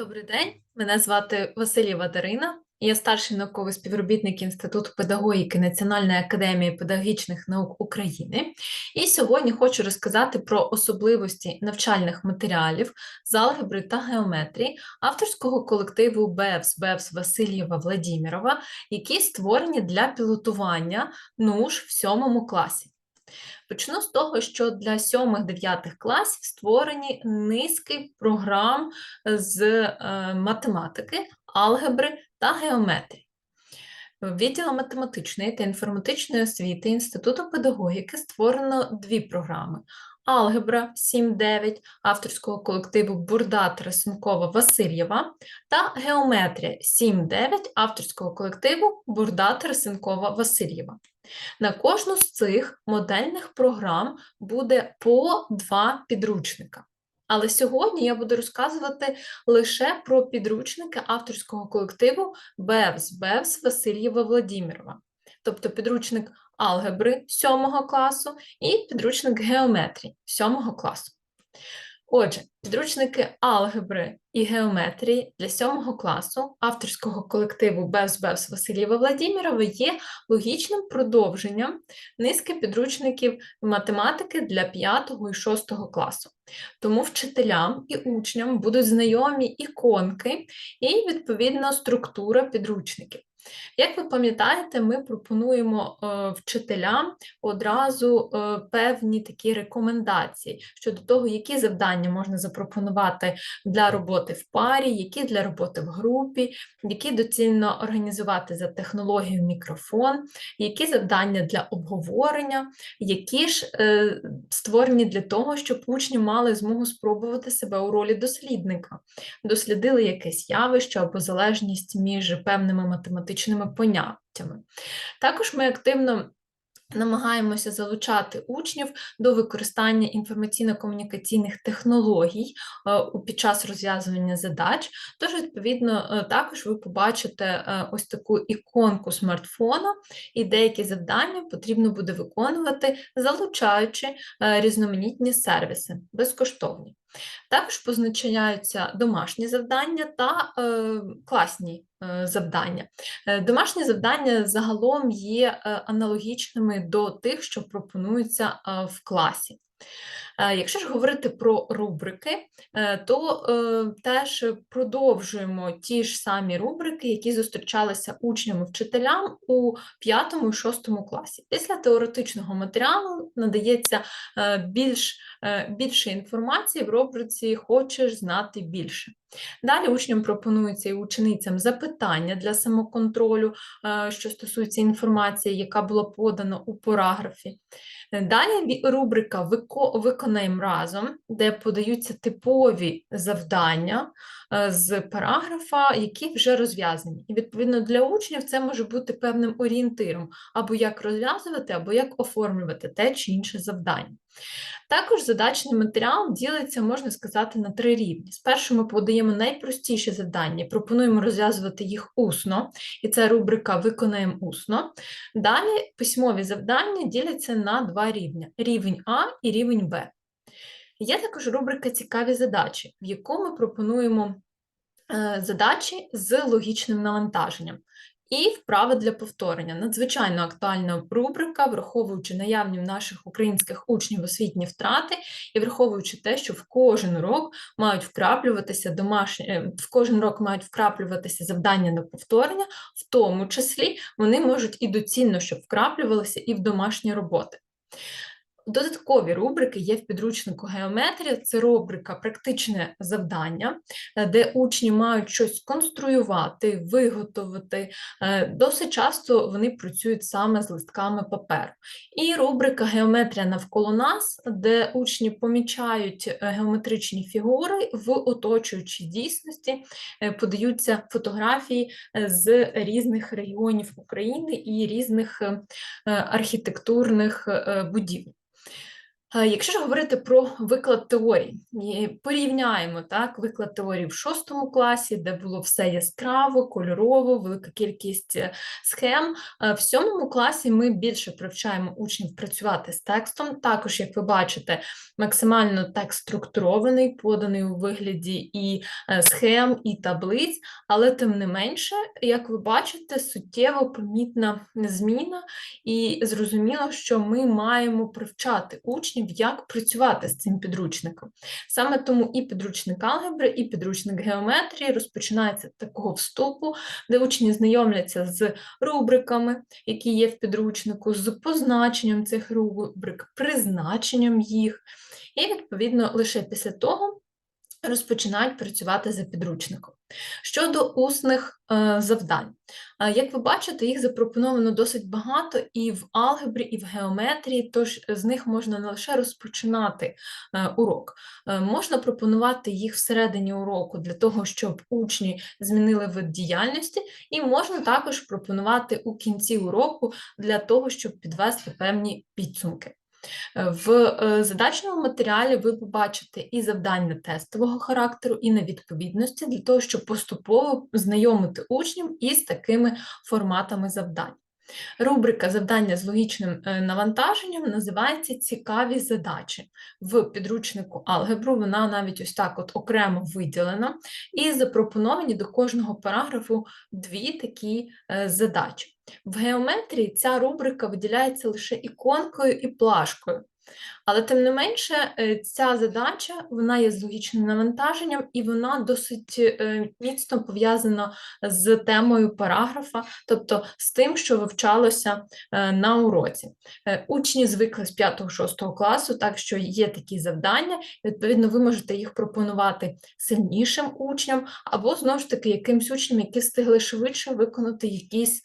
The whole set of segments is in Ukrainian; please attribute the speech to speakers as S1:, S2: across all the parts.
S1: Добрий день, мене звати Василєва Дарина. Я старший науковий співробітник Інституту педагогіки Національної академії педагогічних наук України. І сьогодні хочу розказати про особливості навчальних матеріалів з алгебри та геометрії авторського колективу БЕВС БЕВС Васильєва Владімірова, які створені для пілотування НУШ в сьомому класі. Почну з того, що для 7-9 класів створені низки програм з е, математики, алгебри та геометрії. Відділом математичної та інформатичної освіти Інституту педагогіки створено дві програми: Алгебра 7.9 авторського колективу Бурда Тарасенкова Васильєва та Геометрія 7.9 авторського колективу Бурда Тарасенкова Васильєва. На кожну з цих модельних програм буде по два підручника. Але сьогодні я буду розказувати лише про підручники авторського колективу БЕВС БЕВС Васильєва Владімірова, тобто підручник алгебри 7 класу і підручник геометрії 7 класу. Отже, підручники алгебри і геометрії для 7 класу авторського колективу Бевс Бевс Васильєва Владімірова є логічним продовженням низки підручників математики для 5 і 6 класу. Тому вчителям і учням будуть знайомі іконки і, відповідно, структура підручників. Як ви пам'ятаєте, ми пропонуємо е, вчителям одразу е, певні такі рекомендації щодо того, які завдання можна запропонувати для роботи в парі, які для роботи в групі, які доцільно організувати за технологією мікрофон, які завдання для обговорення, які ж е, створені для того, щоб учні мали змогу спробувати себе у ролі дослідника, дослідили якесь явище або залежність між певними математичними поняттями. Також ми активно Намагаємося залучати учнів до використання інформаційно-комунікаційних технологій е, під час розв'язування задач. Тож, відповідно, е, також ви побачите е, ось таку іконку смартфона, і деякі завдання потрібно буде виконувати, залучаючи різноманітні сервіси безкоштовні. Також позначаються домашні завдання та е, класні е, завдання. Е, домашні завдання загалом є е, аналогічними до тих, що пропонуються е, в класі. Е, якщо ж говорити про рубрики, е, то е, теж продовжуємо ті ж самі рубрики, які зустрічалися учням і вчителям у 5 і 6 класі. Після теоретичного матеріалу надається більш, більше інформації в рубриці Хочеш знати більше. Далі учням пропонується і ученицям запитання для самоконтролю, що стосується інформації, яка була подана у параграфі. Далі рубрика Виконаємо разом, де подаються типові завдання е, з параграфа, які вже розв'язані. І, відповідно, для учнів це може бути певним орієнтиром, або як розв'язувати, або як оформлювати те чи інше завдання. Також задачний матеріал ділиться, можна сказати, на три рівні. Спершу ми подаємо найпростіші завдання, пропонуємо розв'язувати їх усно, і це рубрика Виконаємо усно. Далі письмові завдання діляться на два рівні: рівень А і рівень Б. Є також рубрика Цікаві задачі, в яку ми пропонуємо е, задачі з логічним навантаженням. І вправи для повторення. Надзвичайно актуальна рубрика, враховуючи наявні в наших українських учнів освітні втрати, і враховуючи те, що в кожен рок мають вкраплюватися домашні, е, в кожен рок мають вкраплюватися завдання на повторення, в тому числі вони можуть і доцільно, щоб вкраплювалися і в домашні роботи. Додаткові рубрики є в підручнику геометрія, це рубрика практичне завдання, е, де учні мають щось конструювати, виготовити. Е, досить часто вони працюють саме з листками паперу. І рубрика Геометрія навколо нас, де учні помічають е, геометричні фігури в оточуючій дійсності, подаються фотографії з різних регіонів України і різних архітектурних будівель. Е, Якщо ж говорити про виклад теорій, порівняємо так, виклад теорії в шостому класі, де було все яскраво, кольорово, велика кількість е, схем. Е, В сьомому класі ми більше привчаємо учнів працювати з текстом. Також, як ви бачите, максимально текст структурований, поданий у вигляді і схем, і таблиць, але тим не менше, як ви бачите, суттєво помітна зміна, і зрозуміло, що ми маємо привчати учнів, як працювати з цим підручником. Саме тому і підручник алгебри, і підручник геометрії розпочинається з такого вступу, де учні знайомляться з рубриками, які є в підручнику, з позначенням цих рубрик, призначенням їх. І, відповідно, лише після того розпочинають працювати за підручником. Щодо усних е, завдань, Е, як ви бачите, їх запропоновано досить багато і в алгебрі, і в геометрії, тож з них можна не лише розпочинати е, урок, Е, можна пропонувати їх всередині уроку для того, щоб учні змінили вид діяльності, і можна також пропонувати у кінці уроку для того, щоб підвести певні підсумки. Е, В е, задачному матеріалі ви побачите і завдання тестового характеру, і на відповідності для того, щоб поступово знайомити учнів із такими форматами завдань. Рубрика завдання з логічним е, навантаженням називається Цікаві задачі. В підручнику алгебру вона навіть ось так от окремо виділена, і запропоновані до кожного параграфу дві такі е, задачі. В геометрії ця рубрика виділяється лише іконкою і плашкою. Але тим не менше, е, ця задача вона є з логічним навантаженням, і вона досить е, міцно пов'язана з темою параграфа, тобто з тим, що вивчалося е, на уроці. Учні звикли з 5-6 класу, так що є такі завдання, відповідно, ви можете їх пропонувати сильнішим учням, або знову ж таки якимсь учням, які встигли швидше виконати якісь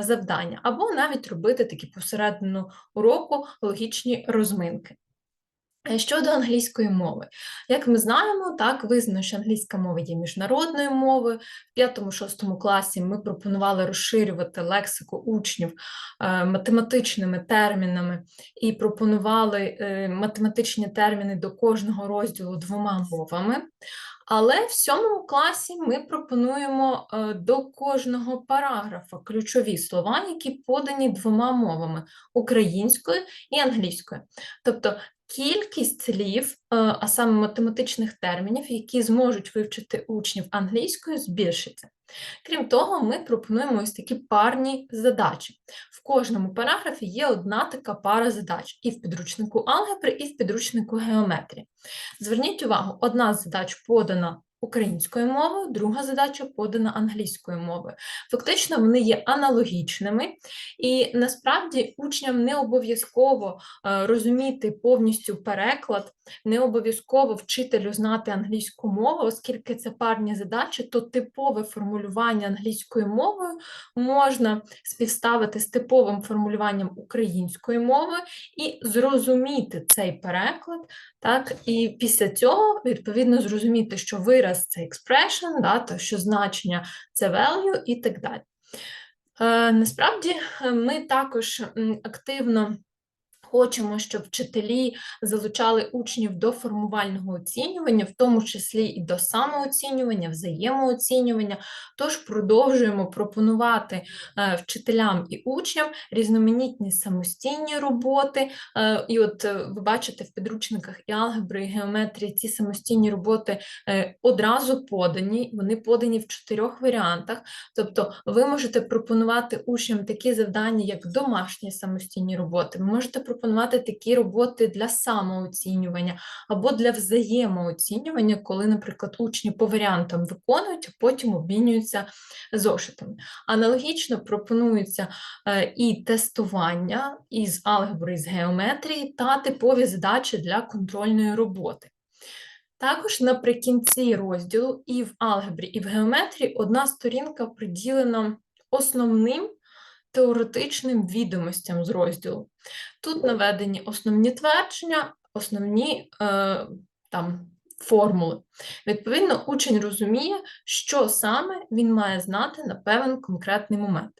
S1: завдання, або навіть робити такі посередину уроку логічні розминки. Е, Щодо англійської мови, як ми знаємо, так визнано, що англійська мова є міжнародною мовою. В 5-6 класі ми пропонували розширювати лексику учнів е, математичними термінами і пропонували е, математичні терміни до кожного розділу двома мовами. Але в сьомому класі ми пропонуємо е, до кожного параграфа ключові слова, які подані двома мовами українською і англійською. Тобто кількість слів, е, а саме математичних термінів, які зможуть вивчити учнів англійською, збільшиться. Крім того, ми пропонуємо ось такі парні задачі. В кожному параграфі є одна така пара задач і в підручнику алгебри, і в підручнику геометрії. Зверніть увагу, одна з задач подана українською мовою, друга задача подана англійською мовою. Фактично, вони є аналогічними, і насправді учням не обов'язково е, розуміти повністю переклад, не обов'язково вчителю знати англійську мову, оскільки це парні задачі, то типове формулювання англійською мовою можна співставити з типовим формулюванням української мови і зрозуміти цей переклад, так, і після цього, відповідно, зрозуміти, що вираз це expression, да, то що значення це value і так далі. Е, насправді е, ми також активно хочемо, щоб вчителі залучали учнів до формувального оцінювання, в тому числі і до самооцінювання, взаємооцінювання. Тож продовжуємо пропонувати е, вчителям і учням різноманітні самостійні роботи. Е, І от е, ви бачите в підручниках і алгебри, і геометрії ці самостійні роботи одразу подані, вони подані в чотирьох варіантах. Тобто ви можете пропонувати учням такі завдання, як домашні самостійні роботи, ви можете пропонувати такі роботи для самооцінювання або для взаємооцінювання, коли, наприклад, учні по варіантам виконують, а потім обмінюються зошитами. Аналогічно пропонуються е, і тестування із алгебри, з геометрії та типові задачі для контрольної роботи. Також наприкінці розділу і в алгебрі, і в геометрії одна сторінка приділена основним теоретичним відомостям з розділу. Тут наведені основні твердження, основні е, там, формули. Відповідно, учень розуміє, що саме він має знати на певен конкретний момент.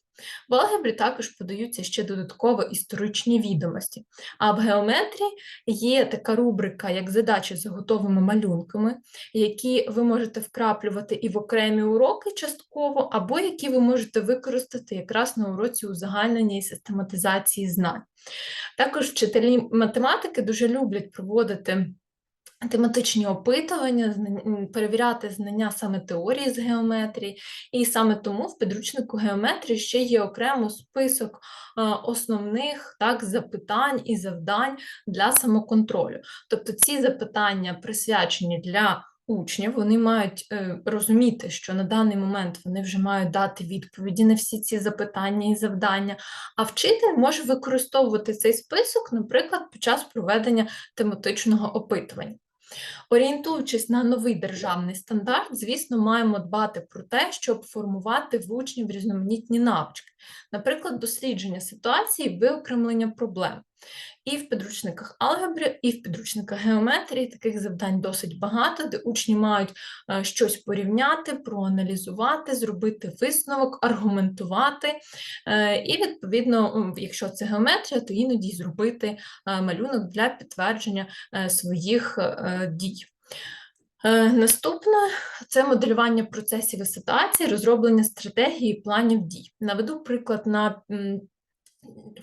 S1: В алгебрі також подаються ще додатково історичні відомості. А в геометрії є така рубрика, як задачі за готовими малюнками, які ви можете вкраплювати і в окремі уроки частково, або які ви можете використати якраз на уроці узагальнення і систематизації знань. Також вчителі математики дуже люблять проводити тематичні опитування, перевіряти знання саме теорії з геометрії, і саме тому в підручнику геометрії ще є окремо список основних так, запитань і завдань для самоконтролю. Тобто ці запитання присвячені для учнів, вони мають е, розуміти, що на даний момент вони вже мають дати відповіді на всі ці запитання і завдання, а вчитель може використовувати цей список, наприклад, під час проведення тематичного опитування. Орієнтуючись на новий державний стандарт, звісно, маємо дбати про те, щоб формувати в учнів різноманітні навички, наприклад, дослідження ситуації, виокремлення проблем. І в підручниках алгебри, і в підручниках геометрії таких завдань досить багато, де учні мають е, щось порівняти, проаналізувати, зробити висновок, аргументувати. Е, і, відповідно, якщо це геометрія, то іноді зробити е, малюнок для підтвердження своїх дій. Наступне це моделювання процесів і ситуацій, розроблення стратегії і планів дій. Наведу приклад на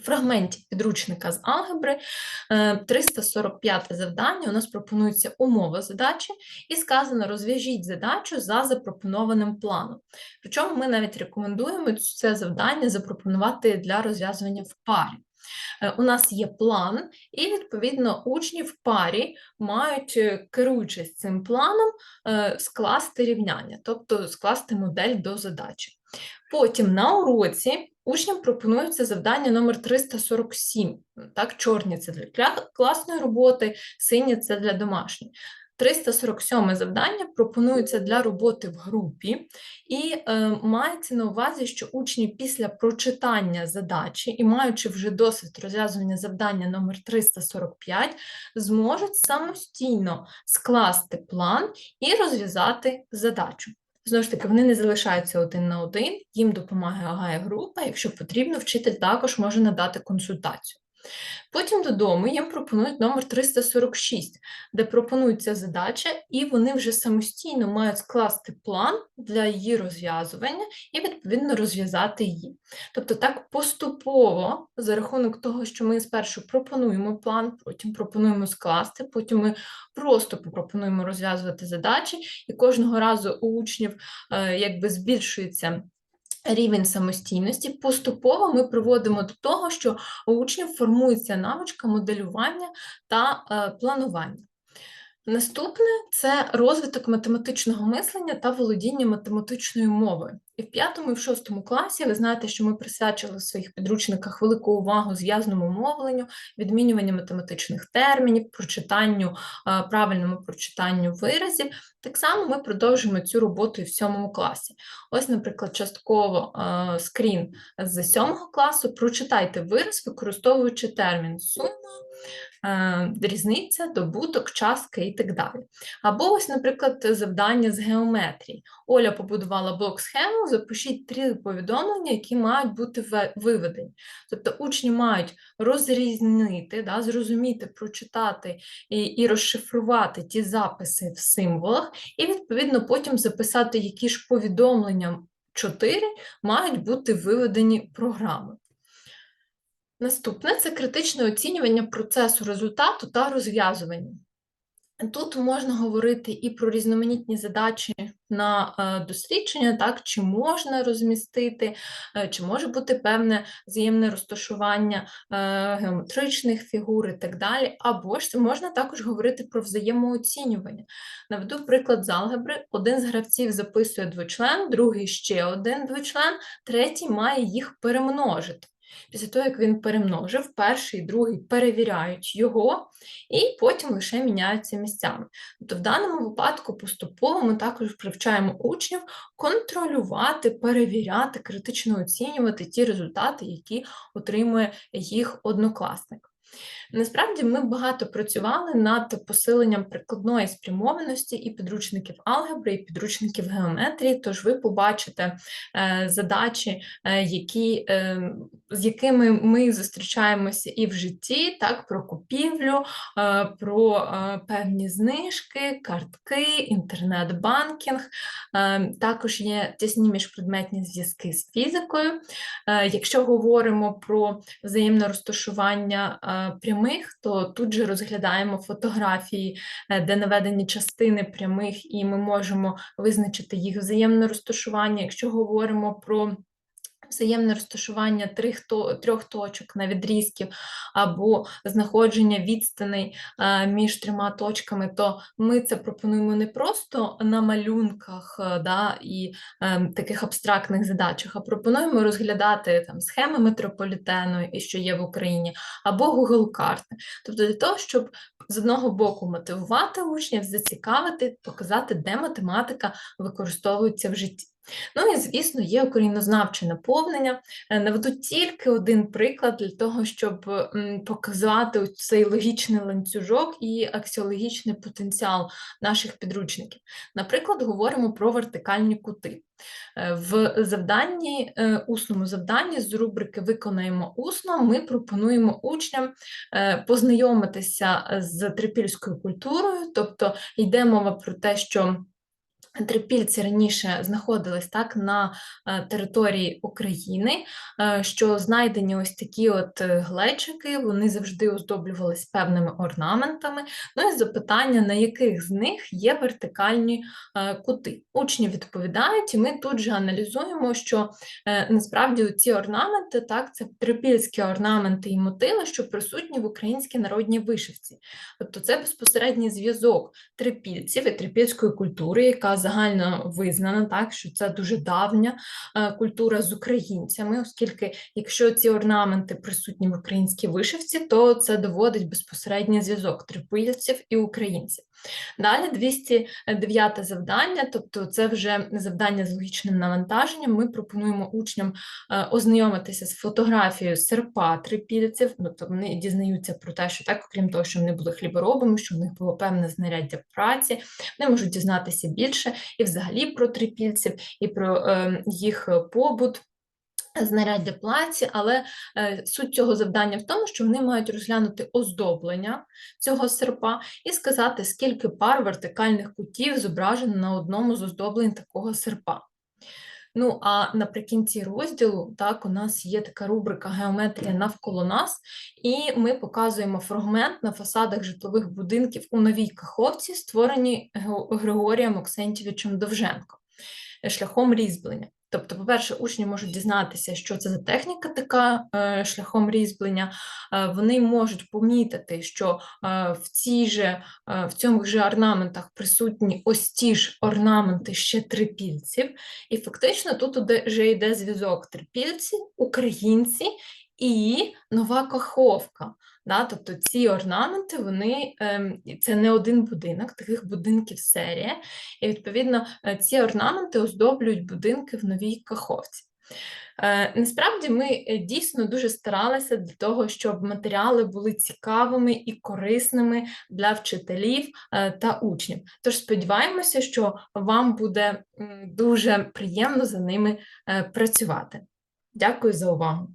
S1: фрагменті підручника з алгебри 345 е, завдання. У нас пропонується умова задачі, і сказано: розв'яжіть задачу за запропонованим планом. Причому ми навіть рекомендуємо це завдання запропонувати для розв'язування в парі. Е, у нас є план, і, відповідно, учні в парі мають, е, керуючись цим планом, скласти рівняння, тобто скласти модель до задачі. Потім на уроці Учням пропонується завдання номер 347. Так, чорні це для класної роботи, сині це для домашньої. 347 завдання пропонується для роботи в групі, і е, мається на увазі, що учні після прочитання задачі і маючи вже досвід розв'язування завдання номер 345 зможуть самостійно скласти план і розв'язати задачу. Знову ж таки, вони не залишаються один на один, їм допомагає агая група, якщо потрібно, вчитель також може надати консультацію. Потім додому їм пропонують номер 346, де пропонується задача, і вони вже самостійно мають скласти план для її розв'язування і, відповідно, розв'язати її. Тобто, так поступово, за рахунок того, що ми спершу пропонуємо план, потім пропонуємо скласти, потім ми просто пропонуємо розв'язувати задачі, і кожного разу у учнів е, якби збільшується рівень самостійності, поступово ми приводимо до того, що у учнів формується навичка моделювання та е, планування. Наступне це розвиток математичного мислення та володіння математичною мовою. І в п'ятому і в шостому класі ви знаєте, що ми присвячили в своїх підручниках велику увагу зв'язному мовленню, відмінюванню математичних термінів, прочитанню, е, правильному прочитанню виразів. Так само ми продовжуємо цю роботу і в сьомому класі. Ось, наприклад, частково е, скрін з сьомого класу. Прочитайте вираз, використовуючи термін сума. Е, різниця, добуток, частка і так далі. Або ось, наприклад, завдання з геометрії. Оля побудувала блок-схему, запишіть три повідомлення, які мають бути виведені. Тобто учні мають розрізнити, да, зрозуміти, прочитати і, і розшифрувати ті записи в символах, і, відповідно, потім записати, які ж повідомлення чотири мають бути виведені програми. Наступне це критичне оцінювання процесу результату та розв'язування. Тут можна говорити і про різноманітні задачі на е, дослідження, так, чи можна розмістити, е, чи може бути певне взаємне розташування е, геометричних фігур і так далі, або ж можна також говорити про взаємооцінювання. Наведу приклад з алгебри: один з гравців записує двочлен, другий ще один двочлен, третій має їх перемножити. Після того, як він перемножив, перший і другий перевіряють його, і потім лише міняються місцями. Тобто, в даному випадку поступово ми також привчаємо учнів контролювати, перевіряти, критично оцінювати ті результати, які отримує їх однокласник. Насправді ми багато працювали над посиленням прикладної спрямованості і підручників алгебри, і підручників геометрії. Тож ви побачите е, задачі, е, які, е, з якими ми зустрічаємося і в житті, так, про купівлю, про певні знижки, картки, інтернет-банкінг. Також є тісні міжпредметні зв'язки з фізикою. Якщо говоримо про взаємне розташування прямих, то тут же розглядаємо фотографії, е, де наведені частини прямих, і ми можемо визначити їх взаємне розташування. Якщо говоримо про взаємне розташування трьох, трьох точок на відрізків або знаходження відстаней е, між трьома точками, то ми це пропонуємо не просто на малюнках е, да, і е, таких абстрактних задачах, а пропонуємо розглядати там схеми метрополітену, що є в Україні, або Google карти. Тобто для того, щоб з одного боку мотивувати учнів, зацікавити, показати, де математика використовується в житті. Ну і, звісно, є українознавче наповнення. Е, Наведу тільки один приклад для того, щоб показати цей логічний ланцюжок і аксіологічний потенціал наших підручників. Наприклад, говоримо про вертикальні кути. Е, В завданні, е, усному завданні з рубрики Виконаємо усно ми пропонуємо учням познайомитися з трипільською культурою, тобто йде мова про те, що Трипільці раніше знаходились так на е, території України, е, що знайдені ось такі от е, глечики, вони завжди оздоблювались певними орнаментами. Ну і запитання, на яких з них є вертикальні кути. Учні відповідають, і ми тут же аналізуємо, що насправді ці орнаменти, так, це трипільські орнаменти і мотиви, що присутні в українській народній вишивці. Тобто це безпосередній зв'язок трипільців і трипільської культури, яка загально визнана, так що це дуже давня е, культура з українцями, оскільки якщо ці орнаменти присутні в українській вишивці, то це доводить безпосередній зв'язок трипільців і українців. Далі 209 завдання, тобто це вже завдання з логічним навантаженням. Ми пропонуємо учням е, ознайомитися з фотографією серпа трипільців, тобто вони дізнаються про те, що так, окрім того, що вони були хліборобами, що в них було певне знаряддя праці, вони можуть дізнатися більше і взагалі про трипільців, і про е, їх побут. Знаряддя плаці, але е, суть цього завдання в тому, що вони мають розглянути оздоблення цього серпа і сказати, скільки пар вертикальних кутів зображено на одному з оздоблень такого серпа. Ну, а наприкінці розділу так, у нас є така рубрика Геометрія навколо нас, і ми показуємо фрагмент на фасадах житлових будинків у Новій Каховці, створені Григорієм Оксентьовичем Довженко шляхом різьблення. Тобто, по-перше, учні можуть дізнатися, що це за техніка така е, шляхом різьблення. Е, вони можуть помітити, що е, в цій же, в цьому же орнаментах присутні ось ті ж орнаменти ще трипільців, і фактично тут вже йде зв'язок трипільці, українці і нова каховка. Да? Тобто ці орнаменти, вони, ем, це не один будинок, таких будинків серія, і відповідно е, ці орнаменти оздоблюють будинки в новій каховці. Е, Насправді ми е, дійсно дуже старалися для того, щоб матеріали були цікавими і корисними для вчителів та учнів. Тож сподіваємося, що вам буде дуже приємно за ними працювати. Дякую за увагу.